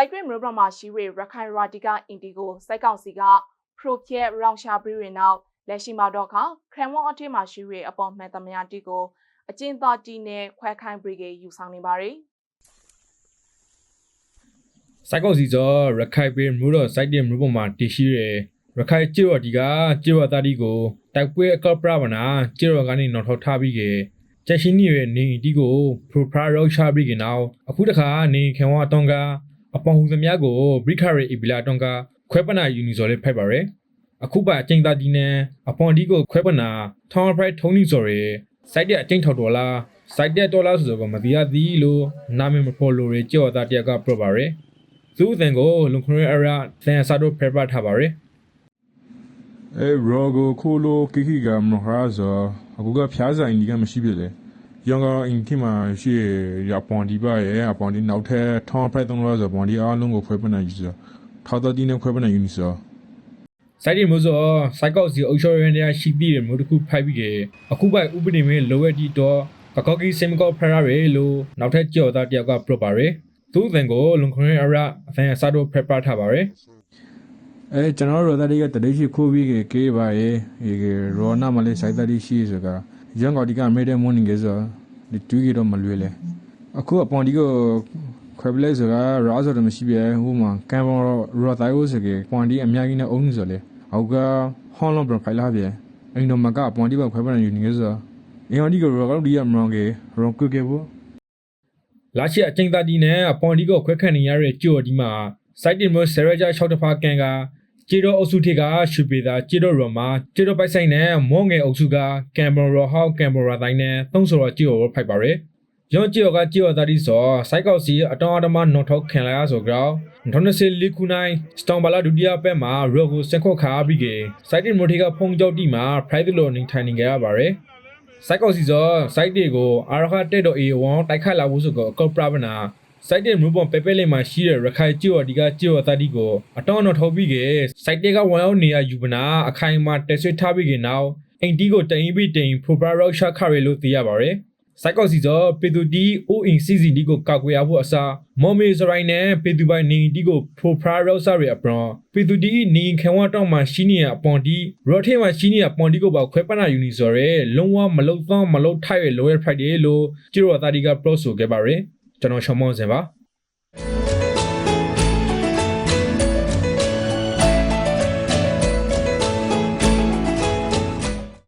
စိုက်တွင်မြို့ပေါ်မှာရှိရရခိုင်ရာဒီကအင်ဒီကိုစိုက်ကောင်စီကပရိုဖျက်ရောင်ရှာပြီးရင်နောက်လက်ရှိမှာတော့ခခရန်ဝွန်အထက်မှာရှိရအပေါ်မှန်သမယာတီကိုအကျဉ်းသားတီနဲ့ခွဲခိုင်းဘရီဂေယူဆောင်နေပါတယ်စိုက်ကောက်စီစောရခိုင်ပြည်မြို့တော်စိုက်တဲ့မြို့ပေါ်မှာတည်ရှိရယ်ရခိုင်ကျေတော်ဒီကကျေတော်သားဒီကိုတိုက်ပွဲအကောက်ပရဗနာကျေတော်ကနေနောက်ထောက်ထားပြီးကေချက်ရှိနေရနေဒီကိုပရိုဖရာရောက်ချပြီးကနောက်အခုတခါနေခေဝါတောင်းက အပေါင်းဟူသမျှကိုဘရိခရီအီဘီလာတောင်းကခွဲပနာယူနီဇော်လေးဖိုက်ပါရယ်အခုပါအကျဉ်းသားဒီနဲ့အပေါင်းဒီကိုခွဲပနာထောင်းဖရိုက်ထုံးနီဇော်ရယ်စိုက်တဲ့အကျဉ်းထောက်တော်လားစိုက်တဲ့ဒေါ်လာဆိုတော့မသိရသည်လို့နာမည်မဖော်လို့ရကျေတော်သားတယောက်ကပြောပါရယ်သူ့အတန်ကိုလုံခွရဲအရာသန်စာတို့ဖရပတ်ထားပါရယ်အဲရောဂိုခိုလိုကိခိကမဟာဇာအခုကဖျားဆိုင်ဒီကမရှိပြလေ ရောင်ကအင်ခိမှာရှိရပွန်ဒီပါရဲ့အပွန်ဒီနောက်ထပ်ထောင်းဖက်သုံးလို့ဆိုပွန်ဒီအားလုံးကိုခွဲပနာယူဆိုထောက်တော့ဒီနဲ့ခွဲပနာယူနေဆိုစိုက်ဒီမျိုးစောစိုက်ကောက်စီအုပ်ချုပ်ရန်တရားရှိပြီးတဲ့မျိုးတစ်ခုဖိုက်ပြီးကေအခုပိုက်ဥပဒေမင်းလိုဝက်တီတော့ကကောက်ကီစင်ကောဖရရယ်လို့နောက်ထပ်ကြော်သားတယောက်ကပြပါရယ်သူ့အတန်ကိုလုံခွရဲအရာအသန်စာတို့ဖရပတ်ထားပါရယ်အဲကျွန်တော်တို့တည်းကတည်းရှိခိုးပြီးကေးပါရဲ့ဒီရောနာမလေးစိုက်တည်းရှိဆိုကရန်ကောဒီကမေတဲ့မွန်ငယ်ဆို ဒီတူကြီးတော့မလွေလေအခုအပွန်ဒီကိုခွဲပလဲဆိုတာရာဆိုတော့မရှိပြဟိုမှာကံပေါ်ရောတိုင်းဦးဆိုကေပွန်ဒီအများကြီးနဲ့အုံးဆိုလေအောက်ကဟွန်လုံးပရိုဖိုင်လာပြအိမ်တော်မကအပွန်ဒီကခွဲပနာယူနေဆိုအင်အော်ဒီကိုရောကောဒီရမရောကေရောကွကေဘူးလာရှိအချင်းသားဒီနဲ့အပွန်ဒီကိုခွဲခန့်နေရတဲ့ကြော်ဒီမှာစိုက်ဒီမျိုးဆရဂျာ6တဖာကန်က ကျေတော့အုပ်စုထေကရှုပေတာကျေတော့ရော်မှာကျေတော့ပိုက်ဆိုင်နဲ့မောငယ်အုပ်စုကကင်ဘရာဟောက်ကင်ဘရာတိုင်းနဲ့သုံးဆိုတော့ကျေတော့ဖိုက်ပါရယ်ရောကျေတော့ကကျေတော့တာဒီဆိုစိုက်ကောက်စီအတောင်အတမနော်ထောက်ခံလာရဆိုကြောင်း2010လီကူနိုင်စတောင်ဘလာဒုတိယပဲမှာရောကိုစက်ခော့ခါပြီးကေစိုက်ဒီမိုထေကဖုန်ကြောက်တီမှာ private လို့နေထိုင်နေကြရပါရယ်စိုက်ကောက်စီစောစိုက်တွေကိုအာရခတက်တော့ A1 တိုက်ခတ်လာဖို့ဆိုတော့ကော့ပရဗနာ စိုက်တဲ့မြို့ပေါ်ပဲပဲလေးမှာရှိတဲ့ရခိုင်ကျွော်ဒီကကျွော်တတိကိုအတောင်းတော့ထုတ်ပြီးကေစိုက်တဲ့ကဝန်အောင်နေရယူပနာအခိုင်အမာတက်ဆွေးထားပြီးကေနောက်အင်တီကိုတင်ပြီးတင်ပရိုပရာရောက်ရှာခရီလို့သိရပါရယ်စိုက်ကောက်စီစောပေတူတီအိုအင်စီစီဒီကိုကောက်ွယ်ရဖို့အစားမော်မေစရိုင်းနဲ့ပေတူပိုင်နေဒီကိုပရိုပရာရောက်စားရအပရွန်ပေတူတီနေခံဝတော့မှရှိနေရအပွန်ဒီရော့ထေမှာရှိနေရပွန်ဒီကိုပါခွဲပနာယူနီဆိုရဲလုံးဝမလုံသောမလုံထိုက်ရလိုရဖိုက်တယ်လို့ကျိုးရတာဒီကပရိုဆိုခဲ့ပါရယ် ကျွန်တော်ရှောင်းမောင်းစင်ပါ